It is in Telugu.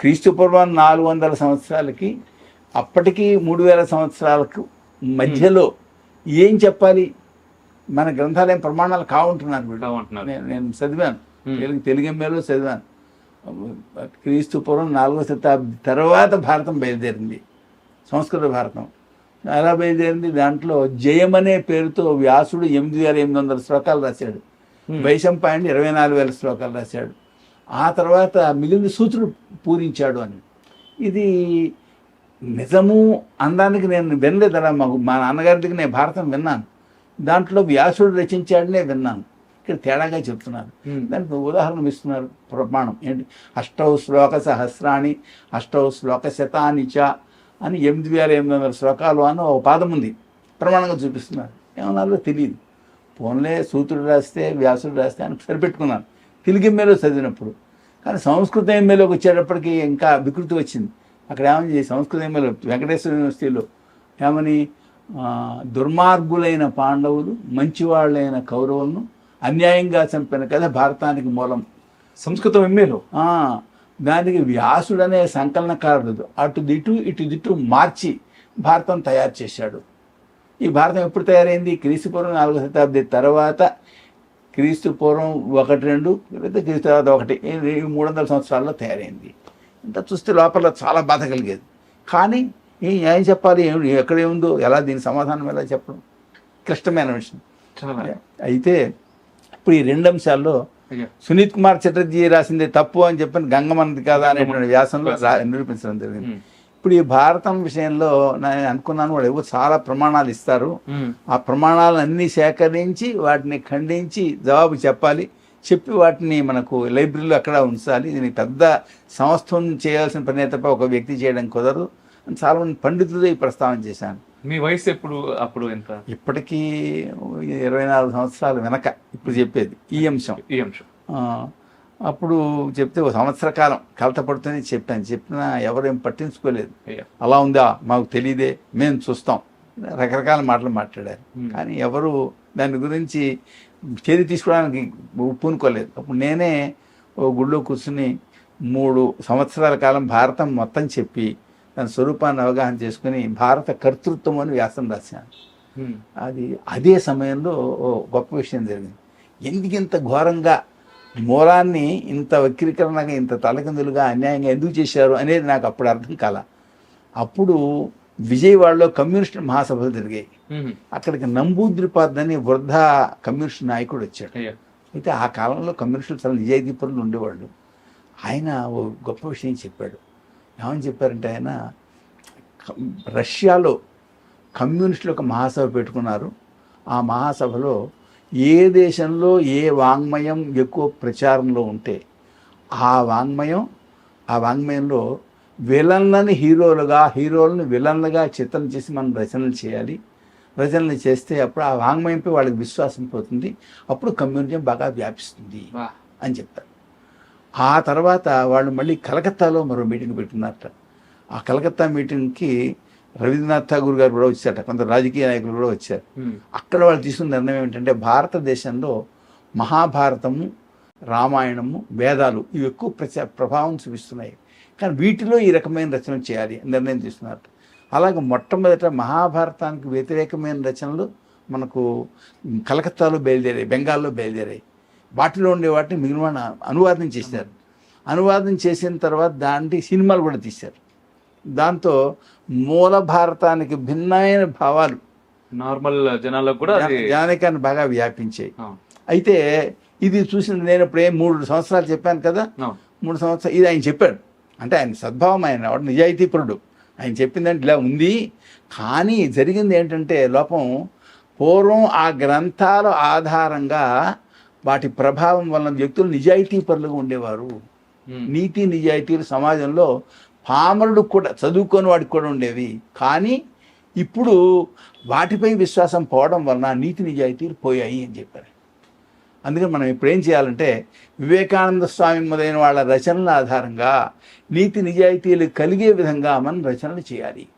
క్రీస్తు పూర్వం నాలుగు వందల సంవత్సరాలకి అప్పటికి మూడు వేల సంవత్సరాలకు మధ్యలో ఏం చెప్పాలి? మన గ్రంథాలయం ప్రమాణాలు కావుంటున్నారు వీళ్ళు. నేను చదివాను. తెలుగు తెలుగు ఎంఏలో చదివాను. క్రీస్తు పూర్వం నాలుగో శతాబ్ది తర్వాత భారతం బయలుదేరింది. సంస్కృత భారతం. ఎలా బయలుదేరింది. దాంట్లో జయం అనే పేరుతో వ్యాసుడు ఎనిమిది వేల ఎనిమిది వందల శ్లోకాలు రాశాడు. వైశంపాయనుడు ఇరవై నాలుగు వేల శ్లోకాలు రాశాడు. ఆ తర్వాత మిగిలిన సూత్రుడు పూరించాడు అని. ఇది నిజము అనడానికి నేను వినలేదు అలా మాకు మా నాన్నగారి దగ్గర నేను భారతం విన్నాను. దాంట్లో వ్యాసుడు రచించాడనే విన్నాను. ఇక్కడ తేడాగా చెప్తున్నారు. దానికి ఉదాహరణ ఇస్తున్నారు ప్రమాణం ఏంటి? అష్టౌ శ్లోక సహస్రాణి అష్టౌ శ్లోక శతాని చ అని ఎనిమిది వేల ఎనిమిది వందల శ్లోకాలు అని ఒక పాదం ఉంది. ప్రమాణంగా చూపిస్తున్నారు. ఏమన్నారో తెలియదు. ఫోన్లే సూత్రుడు రాస్తే వ్యాసుడు రాస్తే అని సరిపెట్టుకున్నాను తెలుగు ఎంఏలో చదివినప్పుడు. కానీ సంస్కృత ఎంఏలోకి వచ్చేటప్పటికి ఇంకా వికృతి వచ్చింది. అక్కడ ఏమని సంస్కృత ఎంఏలో వెంకటేశ్వర యూనివర్సిటీలో ఏమని దుర్మార్గులైన పాండవులు మంచివాళ్ళైన కౌరవులను అన్యాయంగా చంపిన కథ భారతానికి మూలం. సంస్కృతం ఆ, దానికి వ్యాసుడనే సంకలనకారుడు. అటు దిటు ఇటు దిటు మార్చి భారతం తయారు చేశాడు. ఈ భారతం ఎప్పుడు తయారైంది? క్రీస్తు పూర్వం నాలుగో శతాబ్ది తర్వాత క్రీస్తు పూర్వం ఒకటి రెండు లేదా క్రీస్తు తర్వాత ఒకటి. ఈ మూడు వందల సంవత్సరాల్లో తయారైంది. ఇంత చూస్తే లోపల చాలా బాధ కలిగేది. కానీ ఏం చెప్పాలి ఏం- ఎక్కడ ఏముందో ఎలా దీని సమాధానం ఎలా చెప్పడం? క్లిష్టమైన విషయం. చాలా. అయితే ఇప్పుడు ఈ రెండు అంశాల్లో సునీత్ కుమార్ చటర్జీ రాసింది తప్పు అని చెప్పని గంగమన్నది కాదా అనేటువంటి వ్యాసంలో నిరూపించడం జరిగింది. ఇప్పుడు ఈ భారతం విషయంలో నేను అనుకున్నాను వాళ్ళు ఎవరు చాలా ప్రమాణాలు ఇస్తారు. ఆ ప్రమాణాలను అన్ని సేకరించి వాటిని ఖండించి జవాబు చెప్పాలి. చెప్పి వాటిని మనకు లైబ్రరీలో అక్కడ ఉంచాలి. దీనికి పెద్ద సంస్థ చేయాల్సిన పని తప్ప ఒక వ్యక్తి చేయడం కుదరదు. అని చాలా మంది పండితులు ఈ ప్రస్తావన చేశాను. మీ వయసు ఎప్పుడు అప్పుడు ఎంత? ఇప్పటికీ ఇరవై నాలుగు సంవత్సరాలు వెనక ఇప్పుడు చెప్పేది. ఈ అంశం. ఈ అంశం. అప్పుడు చెప్తే ఒక సంవత్సర కాలం కలత పడుతుంది చెప్పాను. చెప్పినా ఎవరేం పట్టించుకోలేదు. అలా ఉందా? మాకు తెలియదే మేము చూస్తాం. రకరకాల మాటలు మాట్లాడారు. కానీ ఎవరు దాని గురించి చర్య తీసుకోవడానికి పూనుకోలేదు అప్పుడు నేనే ఓ గుళ్ళో కూర్చుని మూడు సంవత్సరాల కాలం భారతం మొత్తం చెప్పి దాని స్వరూపాన్ని అవగాహన చేసుకుని భారత కర్తృత్వం అని వ్యాసం రాశాను. అది అదే సమయంలో ఓ గొప్ప విషయం జరిగింది. ఎందుకు ఇంత ఘోరంగా మూలాన్ని ఇంత వక్రీకరణగా ఇంత తలకిందులుగా అన్యాయంగా ఎందుకు చేశారు అనేది నాకు అప్పుడు అర్థం కాల. అప్పుడు విజయవాడలో కమ్యూనిస్ట్ మహాసభలు జరిగాయి. అక్కడికి నంబూద్రిపాద్ అని వృద్ధ కమ్యూనిస్ట్ నాయకుడు వచ్చాడు. అయితే ఆ కాలంలో కమ్యూనిస్టులు చాలా నిజాయితీపరులు ఉండేవాళ్ళు. ఆయన ఓ గొప్ప విషయం చెప్పాడు. ఏమని చెప్పారంటే ఆయన రష్యాలో కమ్యూనిస్టులు ఒక మహాసభ పెట్టుకున్నారు. ఆ మహాసభలో ఏ దేశంలో ఏ వాంగ్మయం ఎక్కువ ప్రచారంలో ఉంటే ఆ వాంగ్మయం ఆ వాంగ్మయంలో విలన్లని హీరోలుగా హీరోలను విలన్లుగా చిత్రం చేసి మనం రచనలు చేయాలి. రచనలు చేస్తే అప్పుడు ఆ వాంగ్మయంపై వాళ్ళకి విశ్వాసం పోతుంది. అప్పుడు కమ్యూనిజం బాగా వ్యాపిస్తుంది అని చెప్పారు. ఆ తర్వాత వాళ్ళు మళ్ళీ కలకత్తాలో మరో మీటింగ్ పెట్టుకున్నారట. ఆ కలకత్తా మీటింగ్కి రవీంద్రనాథ్ ఠాగూర్ గారు కూడా వచ్చారట కొంత రాజకీయ నాయకులు కూడా వచ్చారు. అక్కడ వాళ్ళు తీసుకున్న నిర్ణయం ఏంటంటే భారతదేశంలో మహాభారతము రామాయణము వేదాలు ఇవి ఎక్కువ ప్రచా ప్రభావం చూపిస్తున్నాయి. కానీ వీటిలో ఈ రకమైన రచనలు చేయాలి నిర్ణయం తీసుకున్నారు. అలాగే మొట్టమొదట మహాభారతానికి వ్యతిరేకమైన రచనలు మనకు కలకత్తాలో బయలుదేరాయి బెంగాల్లో బెయలుదేరాయి. వాటిలో ఉండే వాటిని మిగిలిన అనువాదం చేశారు. అనువాదం చేసిన తర్వాత దాంట్లో సినిమాలు కూడా తీశారు. దాంతో మూల భారతానికి భిన్నమైన భావాలు. నార్మల్ జనాలకు కూడా అది జానకాన్ని బాగా వ్యాపించాయి. అయితే ఇది చూసిన నేను ఇప్పుడు ఏం మూడు సంవత్సరాలు చెప్పాను కదా? మూడు సంవత్సరాలు ఇది ఆయన చెప్పాడు. అంటే ఆయన సద్భావం ఆయన నిజాయితీపరుడు. ఆయన చెప్పిందంటే ఇలా ఉంది. కానీ జరిగింది ఏంటంటే లోపం పూర్వం ఆ గ్రంథాల ఆధారంగా వాటి ప్రభావం వలన వ్యక్తులు నిజాయితీపరులుగా ఉండేవారు. ఉమ్. నీతి నిజాయితీలు సమాజంలో పామరుడు కూడా చదువుకొని వాడికి కూడా ఉండేవి. కానీ ఇప్పుడు వాటిపై విశ్వాసం పోవడం వలన నీతి నిజాయితీలు పోయాయి అని చెప్పారు. అందుకని మనం ఇప్పుడు ఏం చేయాలంటే వివేకానంద స్వామి మొదలైన వాళ్ళ రచనల ఆధారంగా నీతి నిజాయితీలు కలిగే విధంగా మనం రచనలు చేయాలి.